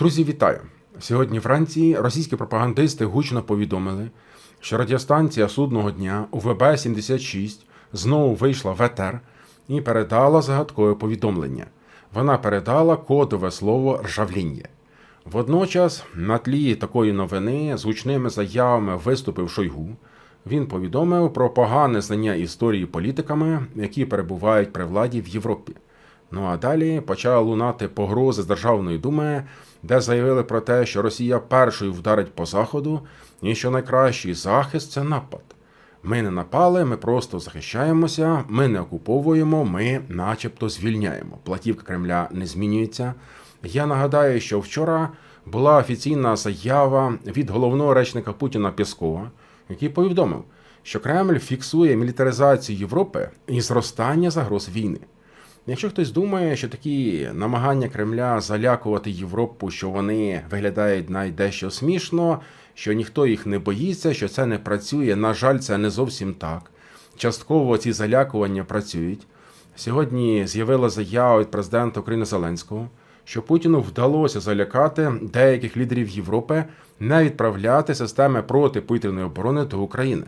Друзі, вітаю! Сьогодні вранці російські пропагандисти гучно повідомили, що радіостанція судного дня УВБ-76 знову вийшла в етер і передала загадкове повідомлення. Вона передала кодове слово ржавління. Водночас, на тлі такої новини з гучними заявами виступив Шойгу. Він повідомив про погане знання історії політиками, які перебувають при владі в Європі. Ну а далі почали лунати погрози з Державної думи, де заявили про те, що Росія першою вдарить по заходу, і що найкращий захист це напад. Ми не напали, ми просто захищаємося, ми не окуповуємо, ми начебто звільняємо. Платівка Кремля не змінюється. Я нагадаю, що вчора була офіційна заява від головного речника Путіна Пєскова, який повідомив, що Кремль фіксує мілітаризацію Європи і зростання загроз війни. Якщо хтось думає, що такі намагання Кремля залякувати Європу, що вони виглядають найдещо смішно, що ніхто їх не боїться, що це не працює, на жаль, це не зовсім так. Частково ці залякування працюють. Сьогодні з'явила заява від президента України Зеленського, що Путіну вдалося залякати деяких лідерів Європи не відправляти системи протиповітряної оборони до України.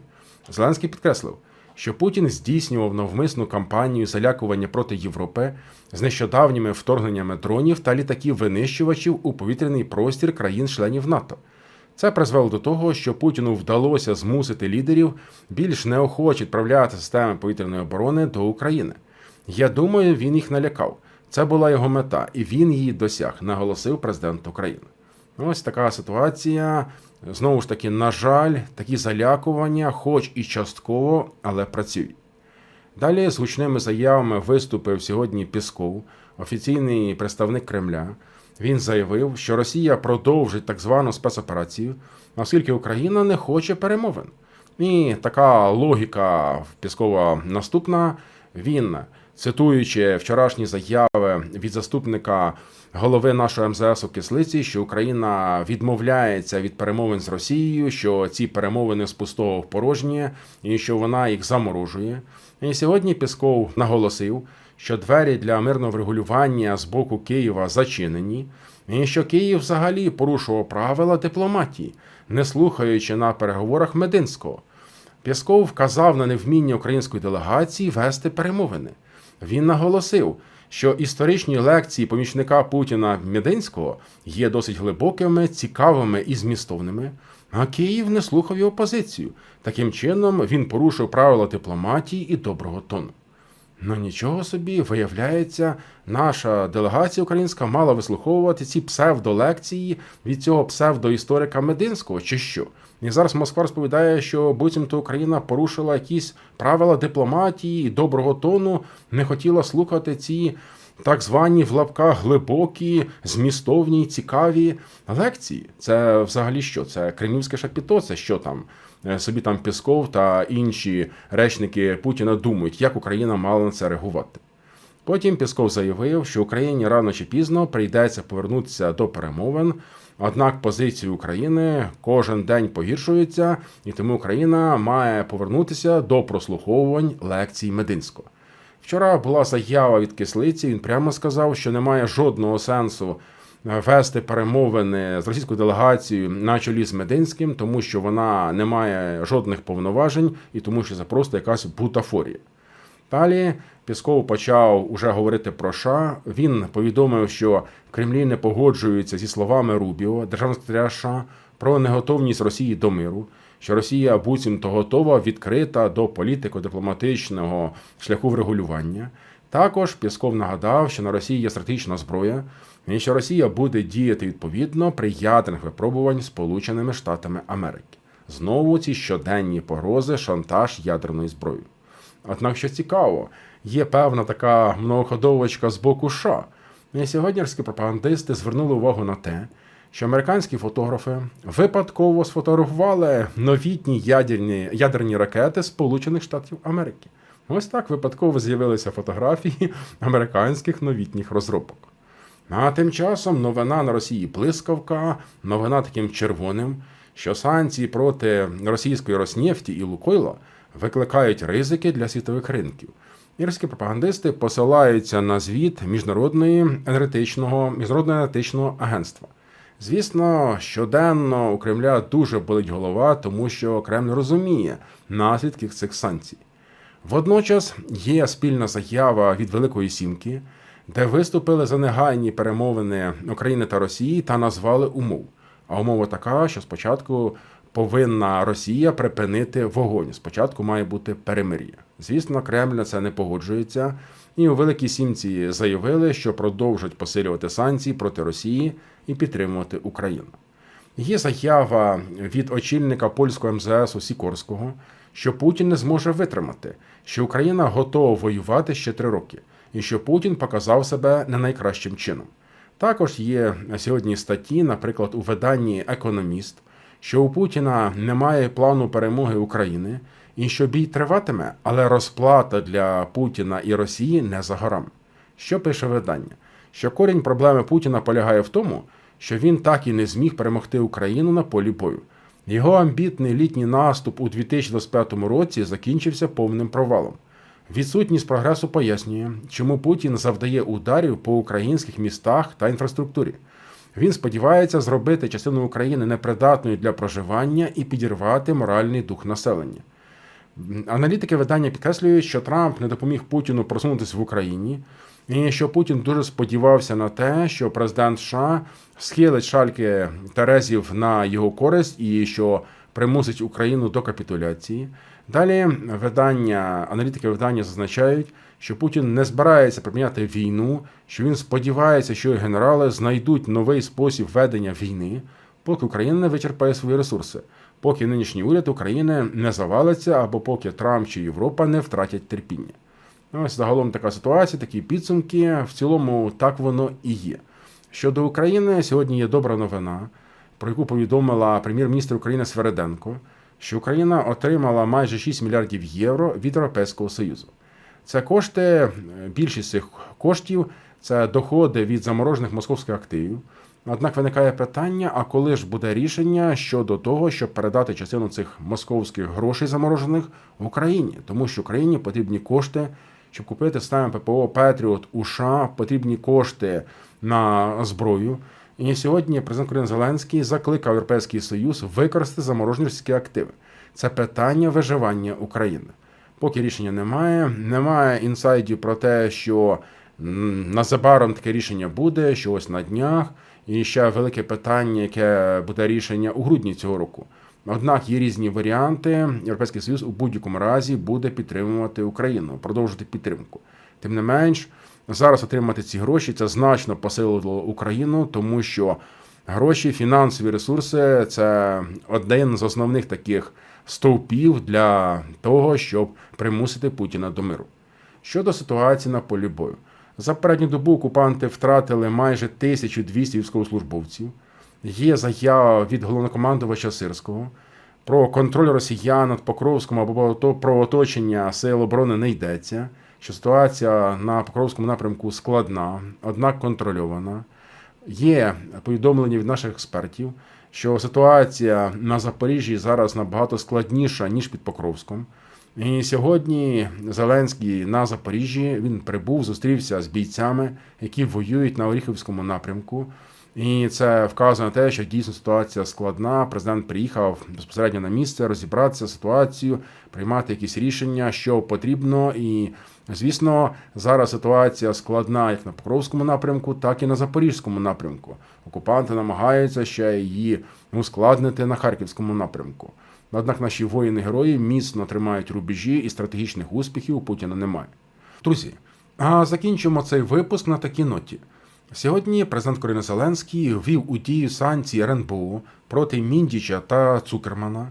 Зеленський підкреслив що Путін здійснював навмисну кампанію залякування проти Європи з нещодавніми вторгненнями дронів та літаків винищувачів у повітряний простір країн-членів НАТО. Це призвело до того, що Путіну вдалося змусити лідерів більш неохоче відправляти системи повітряної оборони до України. Я думаю, він їх налякав. Це була його мета, і він її досяг, наголосив президент України. Ось така ситуація. Знову ж таки, на жаль, такі залякування, хоч і частково, але працюють. Далі з гучними заявами виступив сьогодні Пісков, офіційний представник Кремля. Він заявив, що Росія продовжить так звану спецоперацію, оскільки Україна не хоче перемовин. І така логіка Піскова наступна. Він, цитуючи вчорашні заяви від заступника голови нашого МЗС у кислиці, що Україна відмовляється від перемовин з Росією, що ці перемовини з пустого в порожнє, і що вона їх заморожує. І сьогодні Пісков наголосив, що двері для мирного врегулювання з боку Києва зачинені, і що Київ взагалі порушував правила дипломатії, не слухаючи на переговорах Мединського. Пісков вказав на невміння української делегації вести перемовини. Він наголосив, що історичні лекції помічника Путіна Мединського є досить глибокими, цікавими і змістовними. А Київ не слухав його позицію. Таким чином він порушив правила дипломатії і доброго тону. Ну нічого собі, виявляється, наша делегація українська мала вислуховувати ці псевдолекції від цього псевдоісторика Мединського, чи що? І зараз Москва розповідає, що буцімто Україна порушила якісь правила дипломатії доброго тону, не хотіла слухати ці так звані в лапках глибокі, змістовні, цікаві лекції. Це взагалі що? Це кремлівське шапіто, це що там? Е, собі там Пісков та інші речники Путіна думають, як Україна мала на це реагувати. Потім Пісков заявив, що Україні рано чи пізно прийдеться повернутися до перемовин. Однак позиції України кожен день погіршуються, і тому Україна має повернутися до прослуховувань лекцій Мединського. Вчора була заява від кислиці. Він прямо сказав, що немає жодного сенсу е, вести перемовини з російською делегацією на чолі з Мединським, тому що вона не має жодних повноважень і тому, що це просто якась бутафорія. Далі Пісков почав уже говорити про США. Він повідомив, що Кремлі не погоджуються зі словами Рубіо, державного секретаря США, про неготовність Росії до миру, що Росія буцімто готова відкрита до політико-дипломатичного шляху врегулювання. Також Пісков нагадав, що на Росії є стратегічна зброя, і що Росія буде діяти відповідно при ядерних випробувань Сполученими Штатами Америки. Знову ці щоденні погрози, шантаж ядерною зброєю. Однак, що цікаво, є певна така многоходовочка з боку США. Сьогодні пропагандисти звернули увагу на те, що американські фотографи випадково сфотографували новітні ядерні ядерні ракети Сполучених Штатів Америки. Ось так випадково з'явилися фотографії американських новітніх розробок. А тим часом новина на Росії блискавка, новина таким червоним, що санкції проти російської Роснефті і Лукойла викликають ризики для світових ринків. Ірські пропагандисти посилаються на звіт міжнародної енергетичного міжнародного енергетичного агентства, Звісно, щоденно у Кремля дуже болить голова, тому що Кремль розуміє наслідки цих санкцій. Водночас є спільна заява від Великої Сімки, де виступили за негайні перемовини України та Росії та назвали умов. А умова така, що спочатку повинна Росія припинити вогонь. Спочатку має бути перемир'я. Звісно, Кремль на це не погоджується. І у Великій Сімці заявили, що продовжать посилювати санкції проти Росії і підтримувати Україну. Є заява від очільника польського МЗС Сікорського, що Путін не зможе витримати, що Україна готова воювати ще три роки, і що Путін показав себе не найкращим чином. Також є сьогодні статті, наприклад, у виданні Економіст, що у Путіна немає плану перемоги України, і що бій триватиме, але розплата для Путіна і Росії не за горами. Що пише видання? Що корінь проблеми Путіна полягає в тому, що він так і не зміг перемогти Україну на полі бою. Його амбітний літній наступ у 2025 році закінчився повним провалом. Відсутність прогресу пояснює, чому Путін завдає ударів по українських містах та інфраструктурі. Він сподівається зробити частину України непридатною для проживання і підірвати моральний дух населення. Аналітики видання підкреслюють, що Трамп не допоміг Путіну просунутися в Україні, і що Путін дуже сподівався на те, що президент США схилить шальки Терезів на його користь і що примусить Україну до капітуляції. Далі видання, аналітики видання зазначають, що Путін не збирається припиняти війну, що він сподівається, що генерали знайдуть новий спосіб ведення війни, поки Україна не вичерпає свої ресурси, поки нинішній уряд України не завалиться або поки Трамп чи Європа не втратять терпіння. Ось загалом така ситуація, такі підсумки. В цілому так воно і є. Щодо України, сьогодні є добра новина, про яку повідомила прем'єр-міністр України Свереденко, що Україна отримала майже 6 мільярдів євро від Європейського Союзу. Це кошти, більшість цих коштів це доходи від заморожених московських активів. Однак виникає питання: а коли ж буде рішення щодо того, щоб передати частину цих московських грошей заморожених Україні, тому що Україні потрібні кошти, щоб купити систему ППО Петріот у США, потрібні кошти на зброю. І сьогодні президент України Зеленський закликав Європейський Союз використати заморожені російські активи. Це питання виживання України. Поки рішення немає, немає інсайдів про те, що незабаром таке рішення буде, що ось на днях. І ще велике питання, яке буде рішення у грудні цього року. Однак є різні варіанти. Європейський Союз у будь-якому разі буде підтримувати Україну, продовжувати підтримку. Тим не менш, зараз отримати ці гроші це значно посилило Україну, тому що гроші, фінансові ресурси це один з основних таких стовпів для того, щоб примусити Путіна до миру. Щодо ситуації на полі бою. За передню добу окупанти втратили майже 1200 військовослужбовців. Є заява від головнокомандувача Сирського про контроль росіян над Покровськом або про оточення сил оборони не йдеться. Що ситуація на Покровському напрямку складна, однак контрольована. Є повідомлення від наших експертів, що ситуація на Запоріжжі зараз набагато складніша ніж під Покровськом. І сьогодні Зеленський на Запоріжжі він прибув, зустрівся з бійцями, які воюють на Оріхівському напрямку. І це вказує на те, що дійсно ситуація складна. Президент приїхав безпосередньо на місце розібратися ситуацію, приймати якісь рішення, що потрібно. І звісно, зараз ситуація складна як на Покровському напрямку, так і на Запорізькому напрямку. Окупанти намагаються ще її ускладнити на Харківському напрямку. Однак наші воїни-герої міцно тримають рубежі і стратегічних успіхів у Путіна немає. Друзі, а закінчимо цей випуск на такій ноті. Сьогодні президент України Зеленський ввів у дію санкції РНБО проти Міндіча та Цукермана.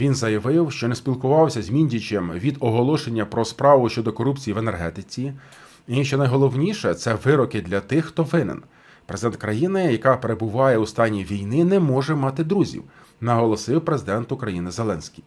Він заявив, що не спілкувався з Міндічем від оголошення про справу щодо корупції в енергетиці. І що найголовніше це вироки для тих, хто винен. Президент країни, яка перебуває у стані війни, не може мати друзів, наголосив президент України Зеленський.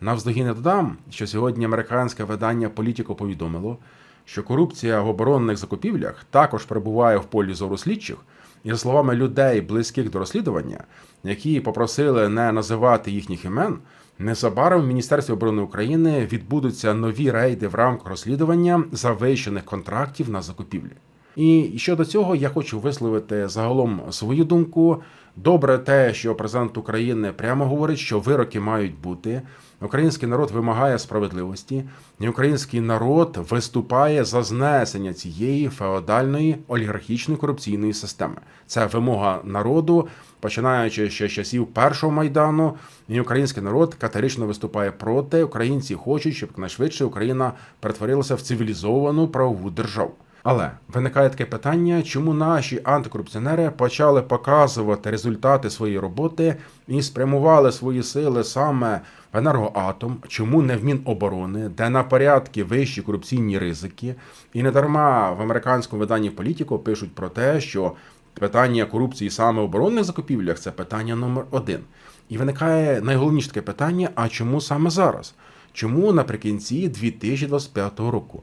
Навздогін додам, що сьогодні американське видання Політіко повідомило, що корупція в оборонних закупівлях також перебуває в полі зору слідчих, і за словами людей, близьких до розслідування, які попросили не називати їхніх імен, незабаром в Міністерстві оборони України відбудуться нові рейди в рамках розслідування завищених контрактів на закупівлі. І щодо цього я хочу висловити загалом свою думку. Добре, те, що президент України прямо говорить, що вироки мають бути. Український народ вимагає справедливості, і український народ виступає за знесення цієї феодальної олігархічної корупційної системи. Це вимога народу, починаючи ще з часів першого майдану. І український народ категорично виступає проти. Українці хочуть, щоб найшвидше Україна перетворилася в цивілізовану правову державу. Але виникає таке питання, чому наші антикорупціонери почали показувати результати своєї роботи і спрямували свої сили саме в енергоатом, чому не в Міноборони, де на порядки вищі корупційні ризики, і не дарма в американському виданні політико пишуть про те, що питання корупції саме в оборонних закупівлях це питання номер один. І виникає найголовніше таке питання: а чому саме зараз? Чому наприкінці 2025 року?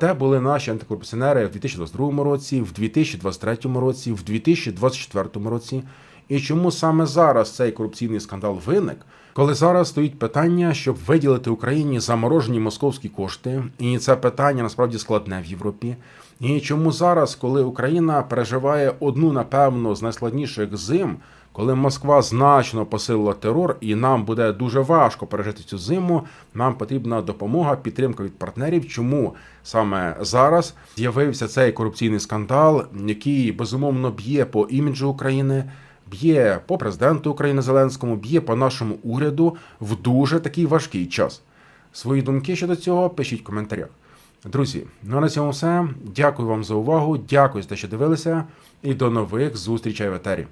Де були наші антикорупціонери в 2022 році, в 2023 році, в 2024 році? І чому саме зараз цей корупційний скандал виник? Коли зараз стоїть питання, щоб виділити Україні заморожені московські кошти, і це питання насправді складне в Європі. І чому зараз, коли Україна переживає одну, напевно, з найскладніших зим, коли Москва значно посилила терор, і нам буде дуже важко пережити цю зиму. Нам потрібна допомога, підтримка від партнерів. Чому саме зараз з'явився цей корупційний скандал, який безумовно б'є по іміджу України, б'є по президенту України Зеленському, б'є по нашому уряду в дуже такий важкий час. Свої думки щодо цього пишіть в коментарях. Друзі, ну а на цьому все. Дякую вам за увагу. Дякую за те, що дивилися, і до нових зустрічей в етері.